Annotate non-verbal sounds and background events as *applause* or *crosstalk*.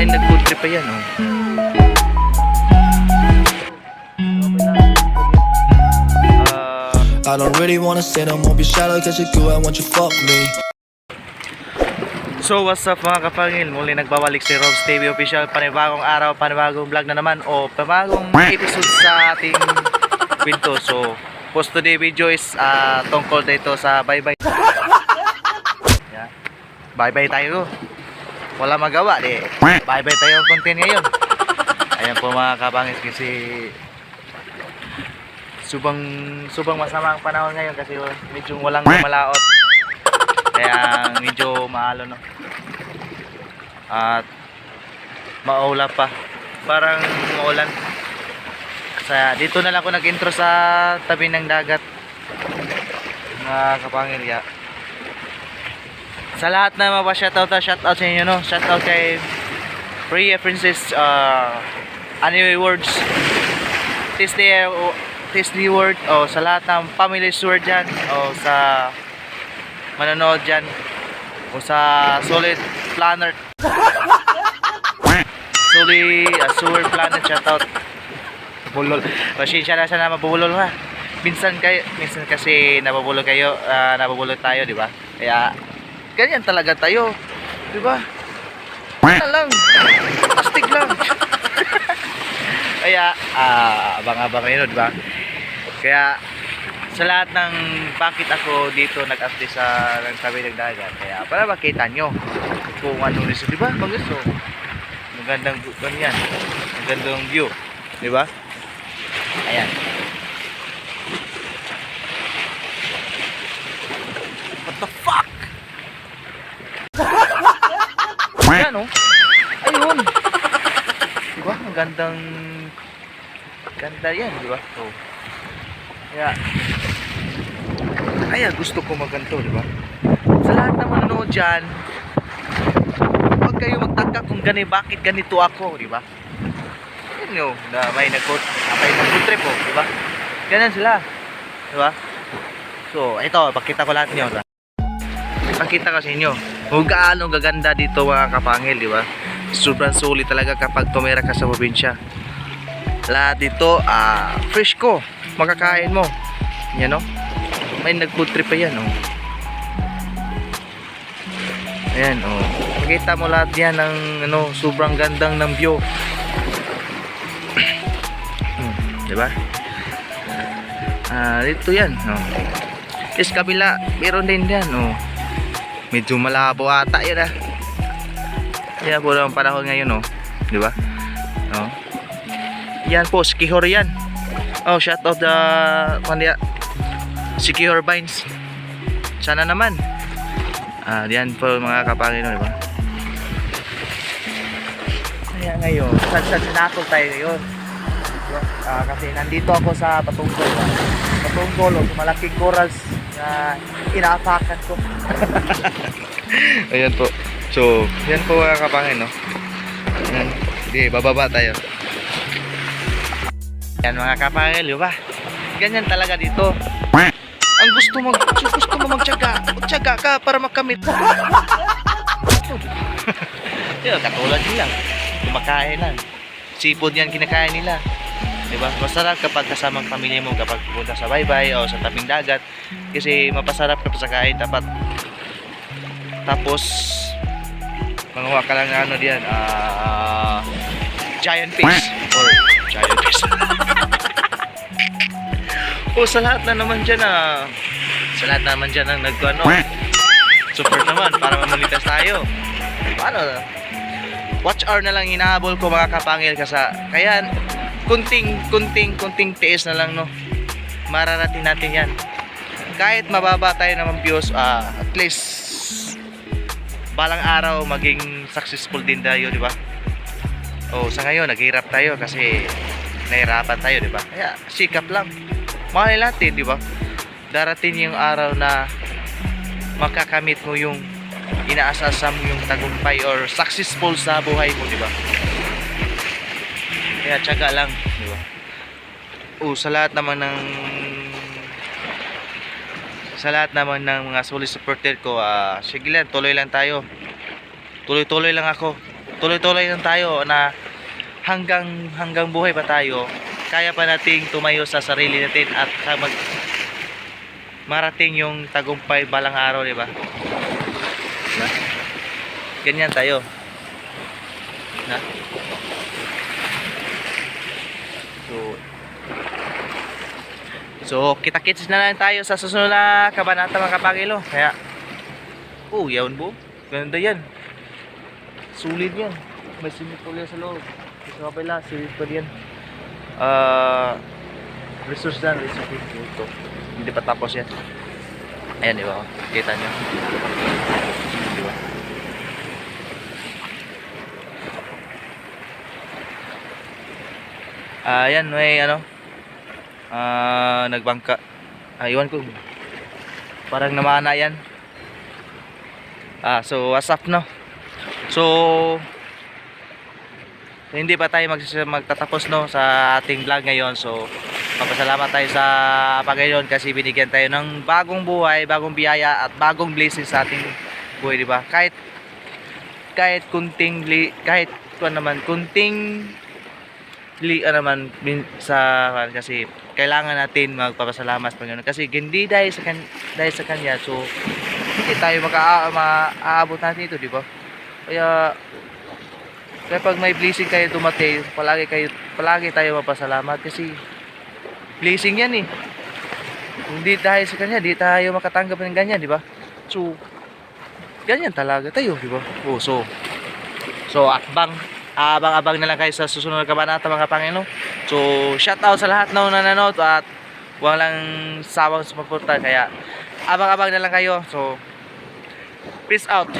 May nag-food trip pa yan, oh. Ah, I don't really wanna say no more, be shallow, cause you're cool, I want you fuck me. So what's up mga kapangil, muli nagbabalik si Robs TV Official. Panibagong araw, panibagong vlog na naman O panibagong episode sa ating pinto So post today video is ah, tungkol dito sa bye bye *laughs* yeah. Bye bye tayo Wala magawa di Bye bye tayo ang content ngayon Ayan po mga kapangil kasi Subang, subang masama ang panahon ngayon kasi medyo walang malaot kaya medyo maalo no. At maula pa. Parang maulan. Sa dito na lang ako nag-intro sa tabi ng dagat. Mga kapangilya. Sa lahat na mapa shoutout na shoutout sa inyo no. Shoutout kay Priya Princess uh, anyway words. Uh, tasty word o sa lahat ng family word dyan o sa manonood dyan o sa solid planet *laughs* solid uh, sewer planet shoutout. Bulol. Pasensya na sa na mabulol ha? Minsan kayo minsan kasi nabubulol kayo uh, nabubulol tayo di ba? Kaya ganyan talaga tayo. Di ba na lang. Astig lang. *laughs* Kaya ah abang-abang kayo di ba kaya sa lahat ng bakit ako dito nag-update sa ng tabi ng dagat kaya para makita nyo kung ano rin di ba magusto magandang ganyan. Magandang view di ba ayan what the fuck ayan oh ayun di ba ang gandang ganda yan di ba oh kaya kaya gusto ko maganto, di ba? Sa lahat ng manonood dyan, huwag kayo magtaka kung gani, bakit ganito ako, di ba? Yun nyo, na may nag na may nag trip po, di ba? Ganyan sila, di ba? So, ito, pakita ko lahat nyo. Pakita ko sa inyo, kung gaano gaganda dito mga kapangil, di ba? Sobrang sulit talaga kapag tumira ka sa probinsya. Lahat dito, ah, fresh ko, makakain mo. Yan no? May nag-food trip pa yan, oh. Ayan, oh. Makita mo lahat yan ng, ano, sobrang gandang ng view. *clears throat* di ba? Ah, dito yan, oh. Is kabila, meron din yan, oh. Medyo malabo ata yan, ah. Yan po ang panahon ngayon, oh. Di ba? Oh. Yan po, skihor yan. Oh, shout out the kandiya Secure Vines. Sana naman. Ah, diyan po mga kapangino, di ba? Kaya ngayon, sa sa sinakol tayo ngayon. Diba? Ah, kasi nandito ako sa Patungkol. ah. Patungkol, oh, malaking corals na inaapakan ko. *laughs* Ayan po. So, yan po mga kapangin, no? Ayan. Sige, bababa tayo. Yan mga kapangil, di ba? Ganyan talaga dito. Ang gusto mo, gusto mo magtyaga. Magtyaga ka para makamit. *laughs* Yun, katulad nila. Kumakain lang. Sipod yan kinakain nila. Di ba? Masarap kapag kasama ang pamilya mo kapag pupunta sa baybay o sa tabing dagat. Kasi mapasarap na sa kain. Dapat tapos manguha ka lang ng ano diyan ah giant fish or giant fish *laughs* o sa lahat na naman dyan ah sa lahat na naman dyan ang nagano support naman para mamalitas tayo paano watch hour na lang inahabol ko mga kapangil kasi kaya kunting kunting kunting tiis na lang no mararating natin yan kahit mababa tayo ng views ah, at least balang araw maging successful din tayo, di ba? Oh, sa ngayon naghihirap tayo kasi nahirapan tayo, di ba? Kaya sikap lang. Mahal natin, di ba? Darating yung araw na makakamit mo yung inaasasam yung tagumpay or successful sa buhay mo, di ba? Kaya tiyaga lang, di ba? Sa lahat naman ng sa lahat naman ng mga solid supporter ko, ah sige lang, tuloy lang tayo. Tuloy-tuloy lang ako. tuloy-tuloy lang tayo na hanggang hanggang buhay pa tayo, kaya pa nating tumayo sa sarili natin at mag marating yung tagumpay balang araw, di ba? Na? Ganyan tayo. Na? So, so kita-kits na lang tayo sa susunod na kabanata mga kapagilo. Kaya, oh, yawn po. Ganda yan. Sulit yan. May yan sa loob. Sa kapila, swimming pool yan. Ah, resource yan, resource yan. Ito. Hindi pa tapos yan. Ayan, di ba? Kita nyo. Di ba? Ah, yan, may ano. Ah, nagbangka. Ah, iwan ko. Parang namana yan. Ah, so what's up no? So hindi pa tayo mag magtatapos no sa ating vlog ngayon. So papasalamat tayo sa Panginoon kasi binigyan tayo ng bagong buhay, bagong biyaya at bagong blessing sa ating buhay, di ba? Kahit kahit kunting kahit kuan naman kunting li ano naman sa kuwan, kasi kailangan natin magpapasalamat sa Panginoon kasi hindi dahil sa kan, dahil sa kanya so hindi tayo maka maaabot natin ito, di ba? Kaya kaya pag may blessing kayo dumating, palagi kayo palagi tayo mapasalamat kasi blessing yan eh. Hindi dahil sa kanya, di tayo makatanggap ng ganyan, di ba? So, ganyan talaga tayo, di ba? Oh, so, so akbang, abang-abang na lang kayo sa susunod na kabanata mga Panginoon. So, shout out sa lahat na nanonood at walang sawang sumuporta. Kaya, abang-abang na lang kayo. So, peace out.